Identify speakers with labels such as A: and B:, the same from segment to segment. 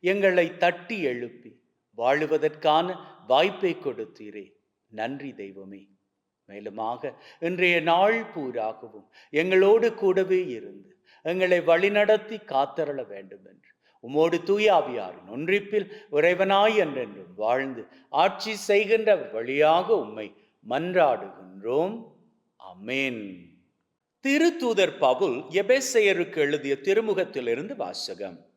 A: எங்களை தட்டி எழுப்பி வாழுவதற்கான வாய்ப்பை கொடுத்தீரே. நன்றி தெய்வமே. மேலுமாக இன்றைய நாள் பூராகவும் எங்களோடு கூடவே இருந்து எங்களை வழிநடத்தி காத்தரள வேண்டும் என்று உமோடு தூயாவியாரின் ஒன்றிப்பில் உறைவனாய் என்றென்றும் வாழ்ந்து ஆட்சி செய்கின்ற வழியாக உம்மை மன்றாடுகின்றோம். அமேன் திருத்தூதர் பவுல் எபேசையருக்கு எழுதிய திருமுகத்திலிருந்து வாசகம்.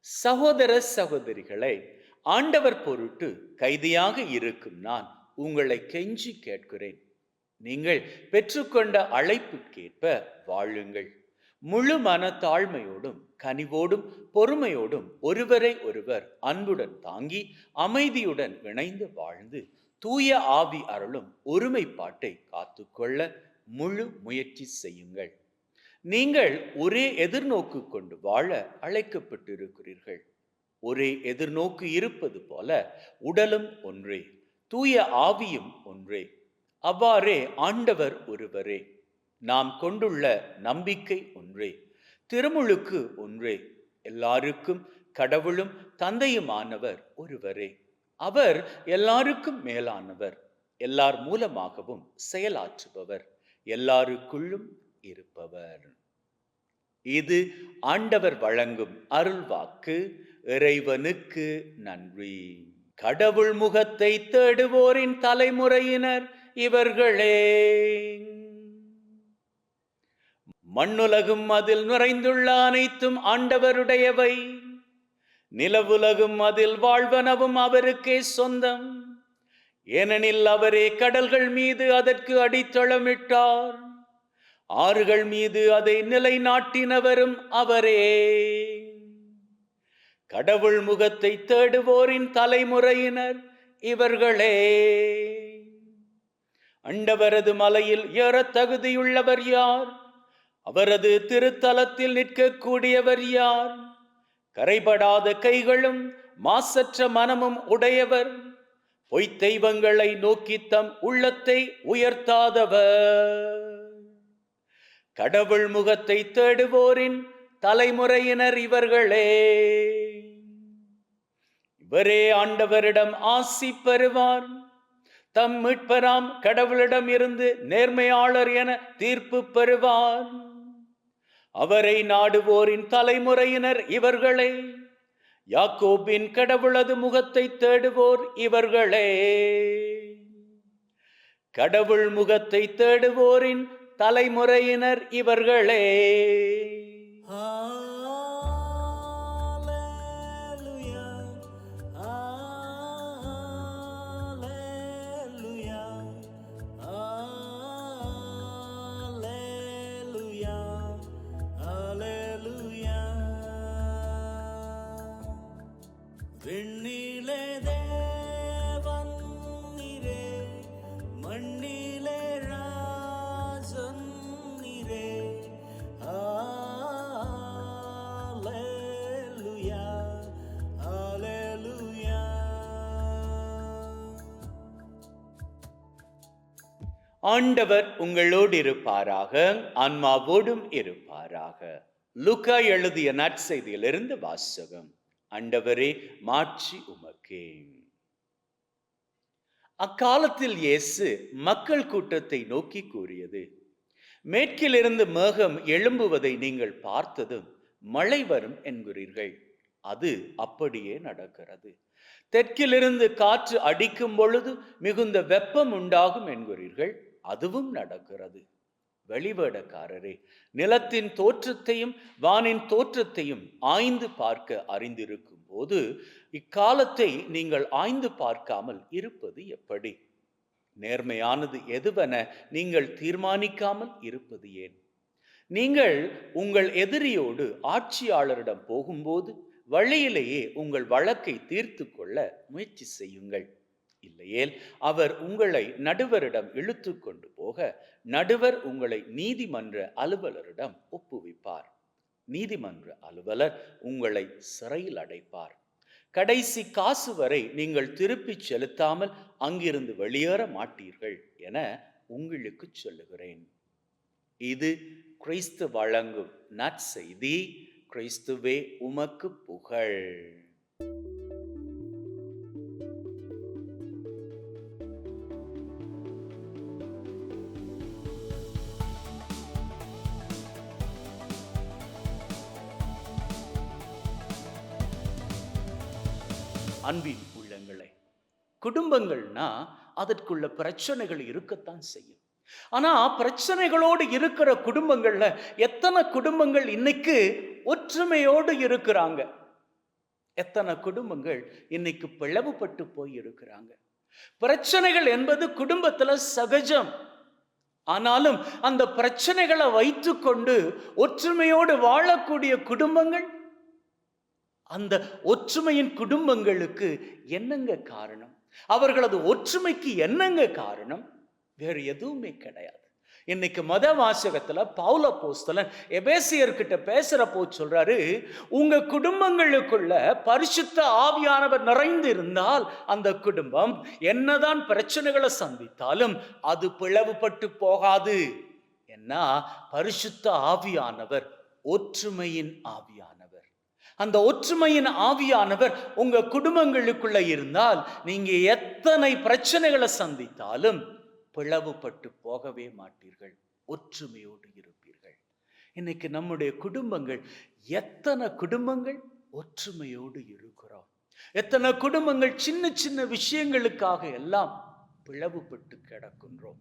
A: சகோதர சகோதரிகளை ஆண்டவர் பொருட்டு கைதியாக இருக்கும் நான் உங்களை கெஞ்சி கேட்கிறேன். நீங்கள் பெற்றுக்கொண்ட அழைப்புக்கேற்ப வாழுங்கள். முழு மன தாழ்மையோடும் கனிவோடும் பொறுமையோடும் ஒருவரை ஒருவர் அன்புடன் தாங்கி அமைதியுடன் இணைந்து வாழ்ந்து தூய ஆவி அருளும் ஒருமைப்பாட்டை காத்துக்கொள்ள முழு முயற்சி செய்யுங்கள். நீங்கள் ஒரே எதிர்நோக்கு கொண்டு வாழ அழைக்கப்பட்டிருக்கிறீர்கள். ஒரே எதிர்நோக்கு இருப்பது போல உடலும் ஒன்றே தூய ஆவியும் ஒன்றே. அவ்வாறே ஆண்டவர் ஒருவரே. நாம் கொண்டுள்ள நம்பிக்கை ஒன்றே திருமுழுக்கு ஒன்றே. எல்லாருக்கும் கடவுளும் தந்தையுமானவர் ஒருவரே. அவர் எல்லாருக்கும் மேலானவர். எல்லார் மூலமாகவும் செயலாற்றுபவர். எல்லாருக்குள்ளும் இருப்பவர். இது ஆண்டவர் வழங்கும் அருள்வாக்கு. இறைவனுக்கு நன்றி. கடவுள் முகத்தை தேடுவோரின் தலைமுறையினர் இவர்களே. மண்ணுலகும் அதில் நிறைந்துள்ள அனைத்தும் ஆண்டவருடையவை. நிலவுலகும் அதில் வாழ்வனவும் அவருக்கே சொந்தம். ஏனெனில் அவரே கடல்கள் மீது அதற்கு அடித்தளமிட்டார். ஆறுகள் மீது அதை நிலைநாட்டினவரும் அவரே. கடவுள் முகத்தை தேடுவோரின் தலைமுறையினர் இவர்களே. அண்டவரது மலையில் ஏற தகுதியுள்ளவர் யார்? அவரது திருத்தலத்தில் நிற்கக்கூடியவர் யார்? கரைபடாத கைகளும் மாசற்ற மனமும் உடையவர். பொய்த் தெய்வங்களை நோக்கி தம் உள்ளத்தை உயர்த்தாதவர். கடவுள் முகத்தை தேடுவோரின் தலைமுறையினர் இவர்களே. இவரே ஆண்டவரிடம் ஆசி பெறுவார். தம் மீட்பராம் கடவுளிடம் இருந்து நேர்மையாளர் என தீர்ப்பு பெறுவார். அவரை நாடுவோரின் தலைமுறையினர் இவர்களே. யாக்கோபின் கடவுளது முகத்தை தேடுவோர் இவர்களே. கடவுள் முகத்தை தேடுவோரின் தலைமுறையினர் இவர்களே. ஆண்டவர் உங்களோடு இருப்பாராக ஆன்மாவோடும் இருப்பாராக. லுக்கா எழுதிய நற்செய்தியிலிருந்து வாசகம். ஆண்டவரே மாட்சி உமக்கே. அக்காலத்தில் இயேசு மக்கள் கூட்டத்தை நோக்கி கூறியது மேற்கிலிருந்து மேகம் எழும்புவதை நீங்கள் பார்த்ததும் மழை வரும் என்கிறீர்கள். அது அப்படியே நடக்கிறது. தெற்கிலிருந்து காற்று அடிக்கும் பொழுது மிகுந்த வெப்பம் உண்டாகும் என்கிறீர்கள். அதுவும் நடக்கிறது. வெளிவேடக்காரரே நிலத்தின் தோற்றத்தையும் வானின் தோற்றத்தையும் ஆய்ந்து பார்க்க அறிந்திருக்கும் போது இக்காலத்தை நீங்கள் ஆய்ந்து பார்க்காமல் இருப்பது எப்படி? நேர்மையானது எதுவென நீங்கள் தீர்மானிக்காமல் இருப்பது ஏன்? நீங்கள் உங்கள் எதிரியோடு ஆட்சியாளரிடம் போகும்போது வழியிலேயே உங்கள் வழக்கை தீர்த்து கொள்ள முயற்சி செய்யுங்கள். இல்லையேல் அவர் உங்களை நடுவரிடம் இழுத்து கொண்டு போக நடுவர் உங்களை நீதிமன்ற அலுவலரிடம் ஒப்புவிப்பார். நீதிமன்ற அலுவலர் உங்களை சிறையில் அடைப்பார். கடைசி காசு வரை நீங்கள் திருப்பிச் செலுத்தாமல் அங்கிருந்து வெளியேற மாட்டீர்கள் என உங்களுக்கு சொல்லுகிறேன். இது கிறிஸ்து வழங்கும் நற்செய்தி. கிறிஸ்துவே உமக்கு புகழ். அன்பின் உள்ளங்களை. குடும்பங்கள்னா அதற்குள்ள பிரச்சனைகள் இருக்கத்தான் செய்யும். ஆனா பிரச்சனைகளோடு இருக்கிற குடும்பங்கள்ல எத்தனை குடும்பங்கள் இன்னைக்கு ஒற்றுமையோடு இருக்கிறாங்க? எத்தனை குடும்பங்கள் இன்னைக்கு பிளவுபட்டு போய் இருக்கிறாங்க? பிரச்சனைகள் என்பது குடும்பத்துல சகஜம். ஆனாலும் அந்த பிரச்சனைகளை வைத்துக்கொண்டு ஒற்றுமையோடு வாழக்கூடிய குடும்பங்கள் அந்த ஒற்றுமையின் குடும்பங்களுக்கு என்னங்க காரணம்? அவர்களது ஒற்றுமைக்கு என்னங்க காரணம்? வேறு எதுவுமே கிடையாது. இன்னைக்கு மத வாசகத்துல பவுல போஸ்தலன் எபேசியர்கிட்ட பேசுறப்போ சொல்றாரு உங்க குடும்பங்களுக்குள்ள பரிசுத்த ஆவியானவர் நிறைந்து இருந்தால் அந்த குடும்பம் என்னதான் பிரச்சனைகளை சந்தித்தாலும் அது பிளவுபட்டு போகாது. என்ன பரிசுத்த ஆவியானவர் ஒற்றுமையின் ஆவியானவர். அந்த ஒற்றுமையின் ஆவியானவர் உங்க குடும்பங்களுக்குள்ள இருந்தால் நீங்க எத்தனை பிரச்சனைகளை சந்தித்தாலும் பிளவுபட்டு போகவே மாட்டீர்கள். ஒற்றுமையோடு இருப்பீர்கள். இன்னைக்கு நம்முடைய குடும்பங்கள் எத்தனை குடும்பங்கள்? ஒற்றுமையோடு இருக்கிறோம். எத்தனை குடும்பங்கள்? சின்ன சின்ன விஷயங்களுக்காக எல்லாம் பிளவுபட்டு கிடக்கின்றோம்.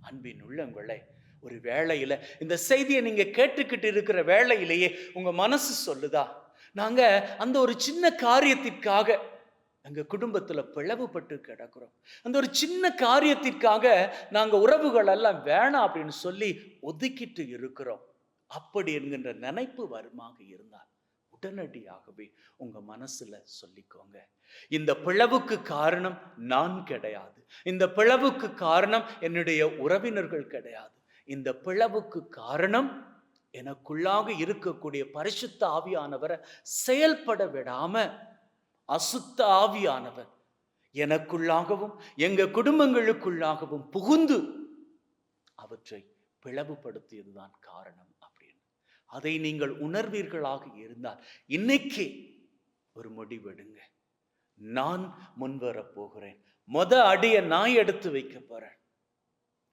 A: அன்பின் உள்ளங்களை ஒரு வேளையில இந்த செய்தியை நீங்க கேட்டுக்கிட்டு இருக்கிற வேளையிலேயே உங்க மனசு சொல்லுதா? நாங்க அந்த ஒரு சின்ன காரியத்திற்காக எங்க குடும்பத்துல பிளவுபட்டு கிடக்கிறோம். அந்த ஒரு சின்ன காரியத்திற்காக நாங்க உறவுகள் எல்லாம் வேணாம் அப்படின்னு சொல்லி ஒதுக்கிட்டு இருக்கிறோம். அப்படி என்கின்ற நினைப்பு வருமாக இருந்தால் உடனடியாகவே உங்க மனசுல சொல்லிக்கோங்க. இந்த பிளவுக்கு காரணம் நான் கிடையாது. இந்த பிளவுக்கு காரணம் என்னுடைய உறவினர்கள் கிடையாது. இந்த பிளவுக்கு காரணம் எனக்குள்ளாக இருக்கக்கூடிய பரிசுத்த ஆவியானவரை செயல்பட விடாம அசுத்த ஆவியானவர் எனக்குள்ளாகவும் எங்க குடும்பங்களுக்குள்ளாகவும் புகுந்து அவற்றை பிளவுபடுத்தியதுதான் காரணம் அப்படின்னு. அதை நீங்கள் உணர்வீர்களாக இருந்தால் இன்னைக்கே ஒரு முடிவெடுங்க நான் முன்வரப் போகிறேன் மொத அடியை நான் எடுத்து வைக்க போறேன்.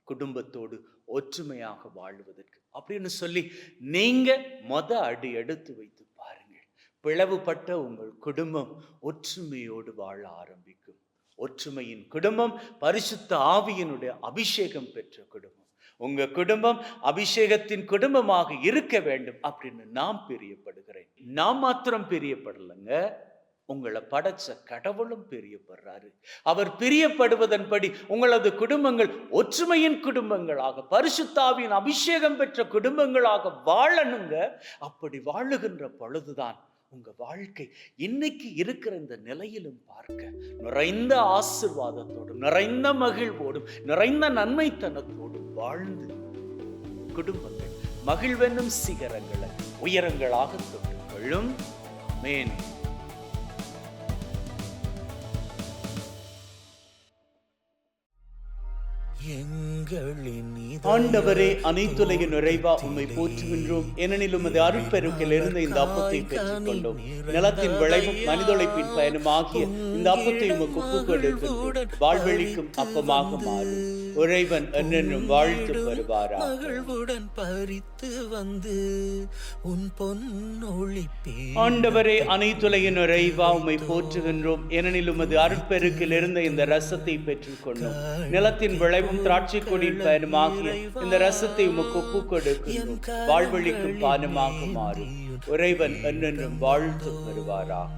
A: குடும்பத்தோடு ஒற்றுமையாக வாழ்வதற்கு. அப்படின்னு சொல்லி நீங்க மொத அடி எடுத்து வைத்து பாருங்கள். பிளவுபட்ட உங்கள் குடும்பம் ஒற்றுமையோடு வாழ ஆரம்பிக்கும். ஒற்றுமையின் குடும்பம் பரிசுத்த ஆவியினுடைய அபிஷேகம் பெற்ற குடும்பம். உங்க குடும்பம் அபிஷேகத்தின் குடும்பமாக இருக்க வேண்டும் அப்படின்னு நாம் பிரியப்படுகிறேன். நாம் மாத்திரம் பிரியப்படலைங்க. உங்களை படைச்ச கடவுளும் பிரியப்படுறாரு. அவர் பிரியப்படுவதன்படி உங்களது குடும்பங்கள் ஒற்றுமையின் குடும்பங்களாக பரிசுத்தாவின் அபிஷேகம் பெற்ற குடும்பங்களாக வாழணுங்க. அப்படி வாழுகின்ற பொழுதுதான் உங்க வாழ்க்கை இன்னைக்கு இருக்கிற இந்த நிலையிலும் பார்க்க நிறைந்த ஆசிர்வாதத்தோடும் நிறைந்த மகிழ்வோடும் நிறைந்த நன்மைத்தனத்தோடும் வாழ்ந்து குடும்பங்கள் மகிழ்வெனும் சிகரங்களை உயரங்களாக தொட்டுக்கொள்ளும். மேன் ஆண்டவரே அனைத்துலக நிறைவா உம்மை போற்றுகின்றோம். ஏனெனில் உமது அருட்பெருக்கில் இருந்த இந்த அப்பத்தை பெற்றுக் கொண்டோம் நிலத்தின் விளைவும் மனிதொழைப்பின் பயனுமாகிய இந்த அப்பத்தை உமக்கு ஒப்புக் கொடுக்கின்றோம் வாழ்வெளிக்கும் அப்பமாக மாறும் இறைவன் என்னென்னும் வாழ்த்து வருவாரா
B: மகிழ்வுடன் பறித்து வந்து உன் பொன்னொழிப்பே
A: ஆண்டவரே அனைத்துலக நிறைவா உம்மை போற்றுகின்றோம். ஏனெனில் உமது அருட்பெருக்கில் இருந்த இந்த ரசத்தை பெற்றுக் கொண்டோம் நிலத்தின் விளைவும் திராட்சை கொடியின் பயனுமாகிய இந்த ரசத்தை உமக்கு ஒப்புக் கொடுக்கின்றோம் வாழ்வெளிக்கும் பானமாக மாறும் இறைவன் என்னென்றும் வாழ்த்து பெறுவாராக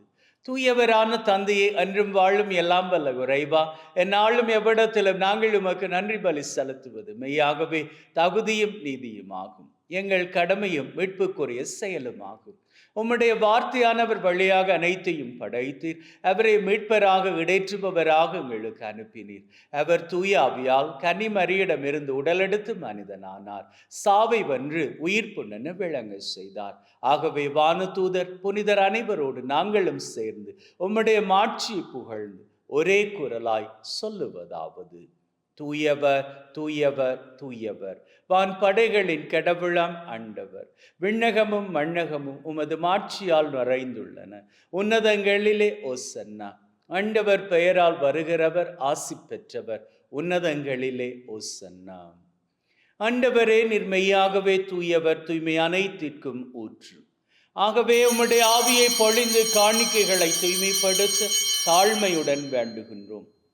A: தூயவரான தந்தையை அன்றும் வாழும் எல்லாம் வல்ல குறைவா. என்னாலும் எவ்விடத்திலும் நாங்கள் உமக்கு நன்றி பலி செலுத்துவது. மெய்யாகவே தகுதியும் நீதியுமாகும். எங்கள் கடமையும் மீட்புக்குரிய செயலுமாகும். உம்முடைய வார்த்தையானவர் வழியாக அனைத்தையும் படைத்தீர். அவரை மீட்பராக இடைற்றுபவராக எங்களுக்கு அனுப்பினீர். அவர் தூயாவியால் கனிமரியிடமிருந்து உடலெடுத்து மனிதனானார். சாவை வென்று உயிர் புண்ணென விளங்க செய்தார். ஆகவே வானதூதர் புனிதர் அனைவரோடு நாங்களும் சேர்ந்து உம்முடைய மாட்சியை புகழ்ந்து ஒரே குரலாய் சொல்லுவதாவது. தூயவர் தூயவர் தூயவர். வான் படைகளின் கடவுளாம் ஆண்டவர். விண்ணகமும் மண்ணகமும் உமது மாட்சியால் நிறைந்துள்ளன. உன்னதங்களிலே ஓசன்னா. ஆண்டவர் பெயரால் வருகிறவர் ஆசி பெற்றவர். உன்னதங்களிலே ஓசன்னா. ஆண்டவரே நிர்மையாகவே தூயவர் தூய்மை அனைத்திற்கும் ஊற்று. ஆகவே உம்முடைய ஆவியை பொழிந்து காணிக்கைகளை தூய்மைப்படுத்த தாழ்மையுடன் வேண்டுகின்றோம்.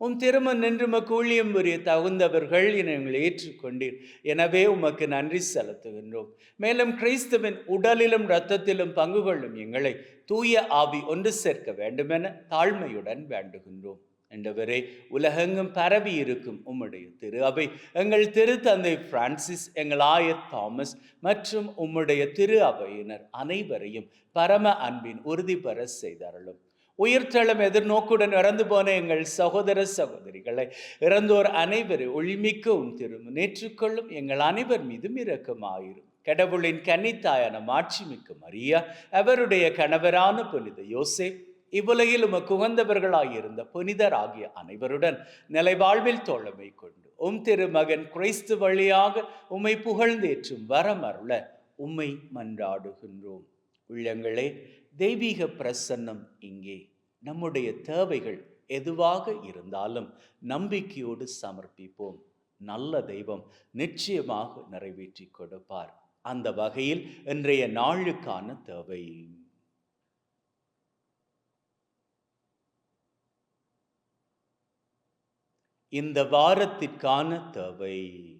A: உம் திருமண் நின்று உமக்கு ஊழியம் புரிய தகுந்தவர்கள் என எங்களை ஏற்றுக்கொண்டீர். எனவே உமக்கு நன்றி செலுத்துகின்றோம். மேலும் கிறிஸ்துவின் உடலிலும் இரத்தத்திலும் பங்கு கொள்ளும் எங்களை தூய ஆவி ஒன்று சேர்க்க வேண்டுமென தாழ்மையுடன் வேண்டுகின்றோம். என்றவரே உலகெங்கும் பரவி இருக்கும் உம்முடைய திரு அவை எங்கள் திரு தந்தை பிரான்சிஸ் எங்கள் ஆயர் தாமஸ் மற்றும் உம்முடைய திரு அவையினர் அனைவரையும் பரம அன்பின் உறுதி பெற செய்தார்களும் உயிர்த்தளம் எதிர்நோக்குடன் இறந்து போன எங்கள் சகோதர சகோதரிகளை இறந்தோர் அனைவரும் ஒளிமிக்க உம் திரும்ப நேற்றுக்கொள்ளும் எங்கள் அனைவர் மீதும் இரக்கமாயிரும். கடவுளின் கன்னித்தாயான மாட்சிமிக்க மரியா அவருடைய கணவரான புனித யோசேப் இவ்வுலகில் உமக்கு உகந்தவர்களாயிருந்த புனிதர் ஆகிய அனைவருடன் நிலைவாழ்வில் தோழமை கொண்டு உம் திருமகன் கிறிஸ்து வழியாக உம்மை புகழ்ந்தேற்றும் வரமருள உம்மை மன்றாடுகின்றோம். உள்ளங்களே தெய்வீக பிரசன்னம் இங்கே. நம்முடைய தேவைகள் எதுவாக இருந்தாலும் நம்பிக்கையோடு சமர்ப்பிப்போம். நல்ல தெய்வம் நிச்சயமாக நிறைவேற்றி கொடுப்பார். அந்த வகையில் இன்றைய நாளுக்கான தேவை. இந்த வாரத்திற்கான தேவை.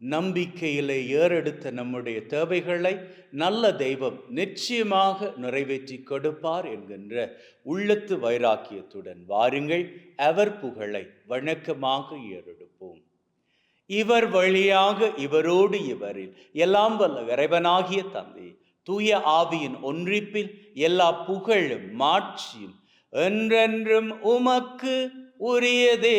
A: நம்பிக்கையிலே ஏறெடுத்த நம்முடைய தேவைகளை நல்ல தெய்வம் நிச்சயமாக நிறைவேற்றி கொடுப்பார் என்கின்ற உள்ளத்து வைராக்கியத்துடன் வாருங்கள் அவர் புகழை வணக்கமாக ஏறெடுப்போம். இவர் வழியாக இவரோடு இவரில் எல்லாம் வல்ல இறைவனாகிய தந்தை தூய ஆவியின் ஒன்றிப்பில் எல்லா புகழும் மாட்சியும் என்றென்றும் உமக்கு உரியதே.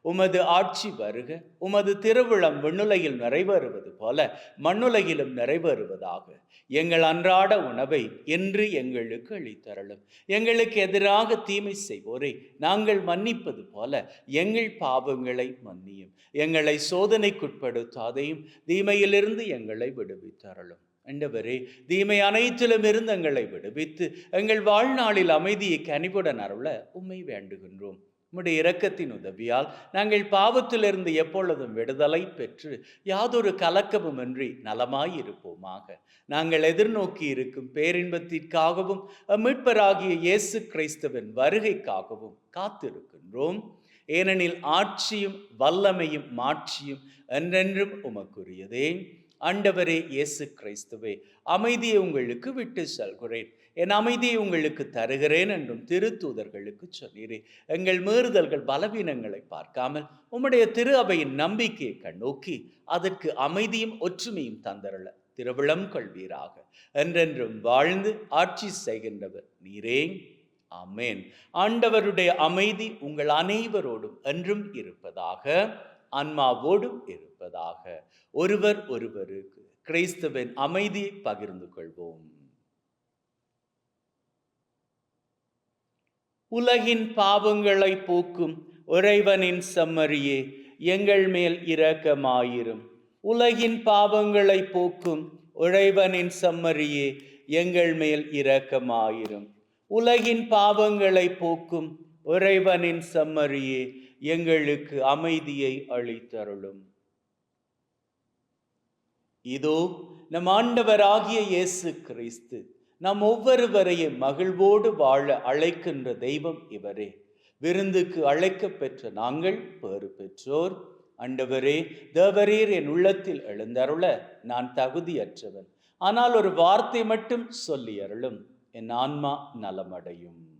A: உமது ஆட்சி வருக உமது திருவிழம் விண்ணுலையில் நிறைவேறுவது போல மண்ணுலகிலும் நிறைவேறுவதாக. எங்கள் அன்றாட உணவை என்று எங்களுக்கு அளித்தரலும் எங்களுக்கு எதிராக தீமை செய்வோரை நாங்கள் மன்னிப்பது போல எங்கள் பாவங்களை மன்னியும். எங்களை சோதனைக்குட்படுத்தாதையும் தீமையிலிருந்து எங்களை விடுவித்தரலும் ஆண்டவரே தீமை அனைத்திலும் இருந்து எங்களை விடுவித்து எங்கள் வாழ்நாளில் அமைதியை கனிவுடன் அருள உம்மை வேண்டுகின்றோம். உம்முடைய இரக்கத்தின் உதவியால் நாங்கள் பாவத்திலிருந்து எப்பொழுதும் விடுதலை பெற்று யாதொரு கலக்கமுமின்றி நலமாயிருப்போமாக. நாங்கள் எதிர்நோக்கி இருக்கும் பேரின்பத்திற்காகவும் மீட்பராகிய இயேசு கிறிஸ்துவின் வருகைக்காகவும் காத்திருக்கின்றோம். ஏனெனில் ஆட்சியும் வல்லமையும் மாட்சியும் என்றென்றும் உமக்குரியதே. ஆண்டவரே இயேசு கிறிஸ்துவே அமைதியை உங்களுக்கு விட்டு செல்கிறேன். என் அமைதியை உங்களுக்கு தருகிறேன் என்றும் திருத்தூதர்களுக்கு சொன்னீரே. எங்கள் மீறுதல்கள் பலவீனங்களை பார்க்காமல் உம்முடைய திரு அவையின் நம்பிக்கையை கண்ணோக்கி அதற்கு அமைதியும் ஒற்றுமையும் தந்தரல திருவிழம் கொள்வீராக. என்றென்றும் வாழ்ந்து ஆட்சி செய்கின்றவர் நீரே. அமேன் ஆண்டவருடைய அமைதி உங்கள் அனைவரோடும் என்றும் இருப்பதாக ஆன்மாவோடும் இருப்பதாக. ஒருவர் ஒருவருக்கு கிறிஸ்துவின் அமைதியை பகிர்ந்து கொள்வோம். உலகின் பாவங்களை போக்கும் இறைவனின் செம்மறியே எங்கள் மேல் இரக்கமாயிரும். உலகின் பாவங்களை போக்கும் இறைவனின் செம்மறியே எங்கள் மேல் இரக்கமாயிரும். உலகின் பாவங்களை போக்கும் இறைவனின் செம்மறியே எங்களுக்கு அமைதியை அளித்தருளும். இதோ நம் ஆண்டவராகிய இயேசு கிறிஸ்து நம் ஒவ்வொருவரையும் மகிழ்வோடு வாழ அழைக்கின்ற தெய்வம் இவரே. விருந்துக்கு அழைக்கப் பெற்ற நாங்கள் பேறு பெற்றோர். அண்டவரே தேவரீர் என் உள்ளத்தில் எழுந்தருள நான் தகுதியற்றவன். ஆனால் ஒரு வார்த்தை மட்டும் சொல்லி அருளும். என் ஆன்மா நலமடையும்.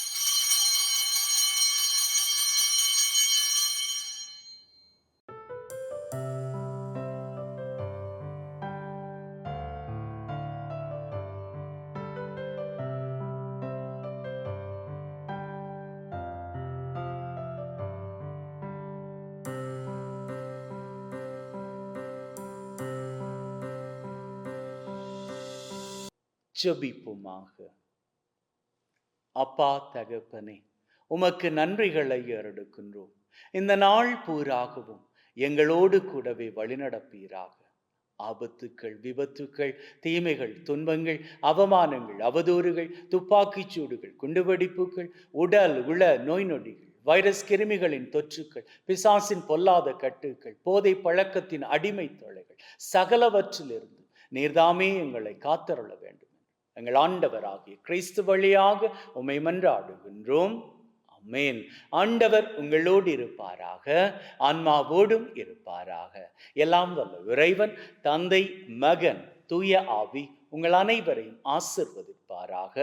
A: ஜபிப்புமாக. அப்பா தகப்பனே உமக்கு நன்றிகளை ஏறெடுக்கின்றோம். இந்த நாள் பூராகவும் எங்களோடு கூடவே வழிநடப்பீராக. ஆபத்துக்கள் விபத்துக்கள் தீமைகள் துன்பங்கள் அவமானங்கள் அவதூறுகள் துப்பாக்கிச் சூடுகள் குண்டுவெடிப்புகள் உடல் உள நோய் நொடிகள் வைரஸ் கிருமிகளின் தொற்றுக்கள் பிசாசின் பொல்லாத கட்டுகள் போதை பழக்கத்தின் அடிமை தொலைகள் சகலவற்றிலிருந்து நீர்தாமே எங்களை காத்தருள வேண்டும். எங்கள் ஆண்டவராகிய கிறிஸ்து வழியாக உமை மன்றாடுகின்றோம். அமேன் ஆண்டவர் உங்களோடு இருப்பாராக ஆன்மாவோடும் இருப்பாராக. எல்லாம் வல்ல இறைவன் தந்தை மகன் தூய ஆவி உங்கள் அனைவரையும் ஆசிர்வதிப்பாராக.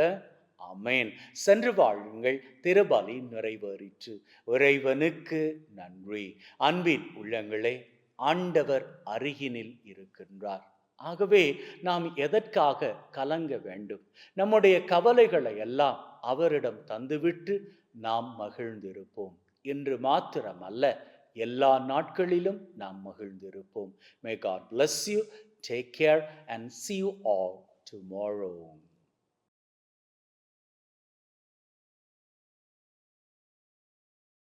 A: அமேன் சென்று வாழுங்கள் திருபலி நிறைவேறிற்று. இறைவனுக்கு நன்றி. அன்பின் உள்ளங்களே ஆண்டவர் அருகினில் இருக்கின்றார். ஆகவே நாம் எதற்காக கலங்க வேண்டும்? நம்முடைய கவலைகளை எல்லாம் அவரிடம் தந்துவிட்டு நாம் மகிழ்ந்திருப்போம். இன்று மாத்திரமல்ல எல்லா நாட்களிலும் நாம் மகிழ்ந்திருப்போம். May God bless you take care and see you all tomorrow